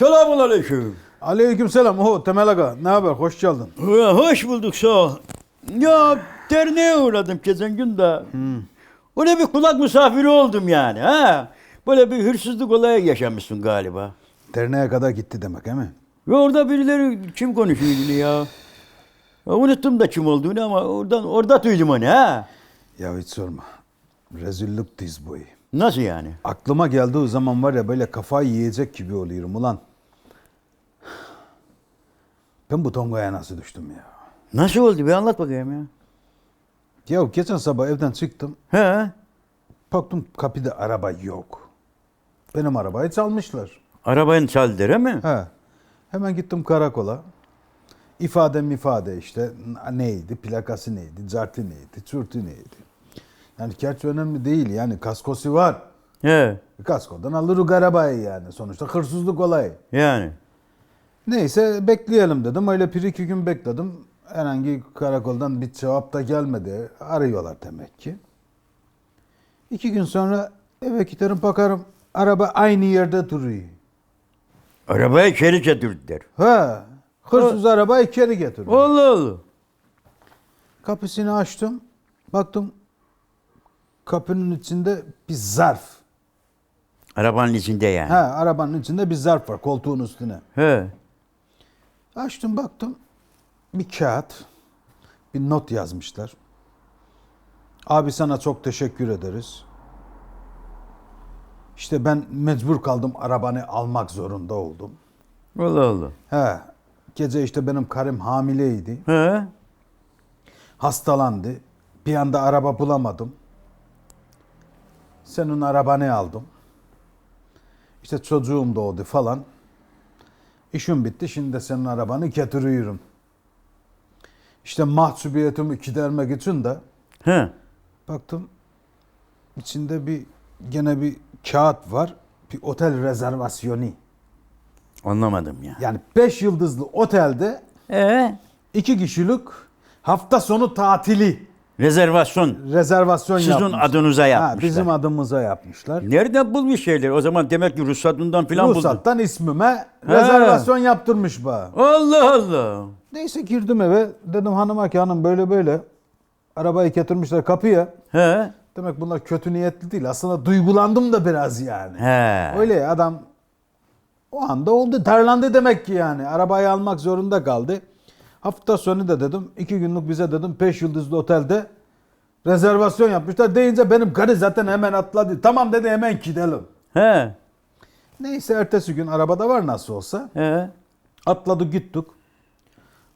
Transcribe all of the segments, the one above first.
Selamun aleyküm. Aleykümselam. Oho Temel Aga. Ne haber? Hoş geldin. Ya, hoş bulduk sağ ol. Ya derneğe uğradım geçen gün de. Öyle bir kulak misafiri oldum yani. Ha? Böyle bir hırsızlık olayı yaşamışsın galiba. Derneğe kadar gitti demek değil mi? Ve orada birileri kim konuşuyordu ya? ya? Unuttum da kim olduğunu ama oradan orada duydum onu ha. Ya hiç sorma. Rezillik diz boyu. Nasıl yani? Aklıma geldiği zaman var ya böyle kafayı yiyecek gibi oluyorum ulan. Ben bu tongaya nasıl düştüm ya? Nasıl oldu bir anlat bakayım ya. Ya geçen sabah evden çıktım. He? Baktım kapıda araba yok. Benim arabayı çalmışlar. Arabanı çaldı değil mi? He. Hemen gittim karakola. İfade ifade işte neydi, plakası neydi, cartı neydi, çürtü neydi. Yani gerçi önemli değil yani kaskosu var. He. Kaskodan alır arabayı yani sonuçta hırsızlık olayı. Yani. Neyse bekleyelim dedim. Öyle bir iki gün bekledim. Herhangi karakoldan bir cevap da gelmedi. Arıyorlar demek ki. İki gün sonra eve giderim bakarım. Araba aynı yerde duruyor. Arabayı içeri getirdiler. Ha, hırsız araba içeri getiriyor. Allah Allah. Kapısını açtım. Baktım kapının içinde bir zarf. Arabanın içinde yani. Ha, arabanın içinde bir zarf var koltuğun üstüne. He. Açtım baktım. Bir kağıt. Bir not yazmışlar. Abi sana çok teşekkür ederiz. İşte ben mecbur kaldım arabanı almak zorunda oldum. Allah Allah. He. Gece işte benim karım hamileydi. He. Hastalandı. Bir anda araba bulamadım. Senin arabanı aldım. İşte çocuğum doğdu falan. İşim bitti. Şimdi de senin arabanı getiriyorum. İşte mahcubiyetimi gidermek için de He. baktım içinde bir gene bir kağıt var. Bir otel rezervasyonu. Anlamadım ya. Yani 5 yıldızlı otelde Ee? iki kişilik hafta sonu tatili Rezervasyon. rezervasyon Sizin yapmışlar. adınıza Ha, yapmışlar. bizim adımıza yapmışlar. Nereden bulmuş şeyler? O zaman demek ki ruhsatından filan buldu. Ruhsattan ismime rezervasyon yaptırmış bana. Allah Allah. Neyse girdim eve. Dedim hanıma ki hanım böyle böyle. Arabayı getirmişler kapıya. He. Demek bunlar kötü niyetli değil. Aslında duygulandım da biraz yani. He. Öyle ya, adam o anda oldu. Darlandı demek ki yani. Arabayı almak zorunda kaldı. Hafta sonu da dedim. iki günlük bize dedim. Beş yıldızlı otelde rezervasyon yapmışlar. Deyince benim karı zaten hemen atladı. Tamam dedi hemen gidelim. He. Neyse ertesi gün arabada var nasıl olsa. He. Atladık gittik.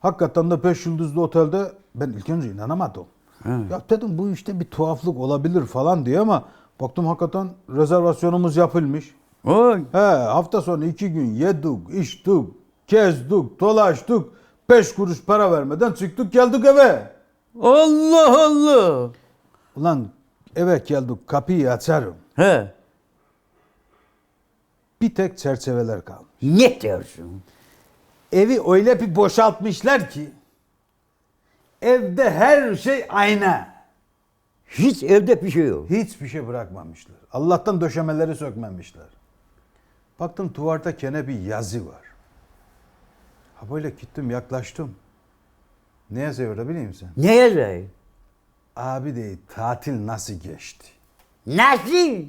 Hakikaten de 5 yıldızlı otelde ben ilk önce inanamadım. Ya dedim bu işte bir tuhaflık olabilir falan diye ama baktım hakikaten rezervasyonumuz yapılmış. Oy. He hafta sonu iki gün yedik, içtik, gezdik, dolaştık. Beş kuruş para vermeden çıktık geldik eve. Allah Allah. Ulan eve geldik kapıyı açarım. He. Bir tek çerçeveler kalmış. Ne diyorsun? Evi öyle bir boşaltmışlar ki evde her şey ayna. Hiç evde bir şey yok. Hiçbir şey bırakmamışlar. Allah'tan döşemeleri sökmemişler. Baktım duvarda gene bir yazı var. Arabayla gittim yaklaştım. Ne yazıyor orada biliyor musun? Ne yazıyor? Abi de tatil nasıl geçti? Nasıl?